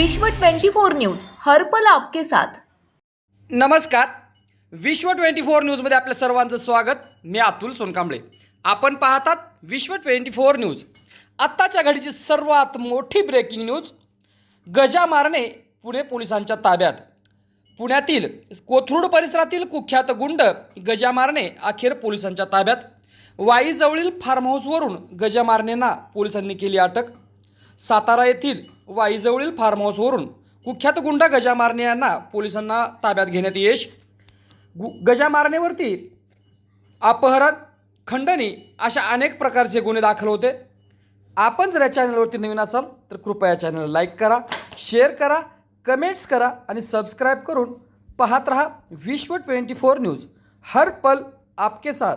विश्व 24 न्यूज हरपल आपके साथ. नमस्कार. विश्व ट्वेंटी फोर न्यूजमध्ये आपल्या सर्वांचं स्वागत. मी अतुल सोनकांबळे. आपण पाहतात विश्व ट्वेंटी फोर न्यूज. आत्ताच्या घडीची सर्वात मोठी ब्रेकिंग न्यूज गजा मारणे पुणे पोलिसांच्या ताब्यात. पुण्यातील कोथरूड परिसरातील कुख्यात गुंड गजा मारणे अखेर पोलिसांच्या ताब्यात. वाईजवळील फार्म हाऊसवरून गजा मारणेंना पोलिसांनी केली अटक. सातारा येथील वाईजवळील फार्म हाऊसवरून कुख्यात गुंड गजामारणे यांना पोलिसांना ताब्यात घेण्यात यश. गु गजा अपहरण खंडणी अशा अनेक प्रकारचे गुन्हे दाखल होते. आपण जर या चॅनलवरती नवीन असाल तर कृपया चॅनल चॅनलला लाईक करा शेअर करा कमेंट्स करा आणि सबस्क्राईब करून पाहत रहा विश्व ट्वेंटी फोर न्यूज. हर पल आपके साथ.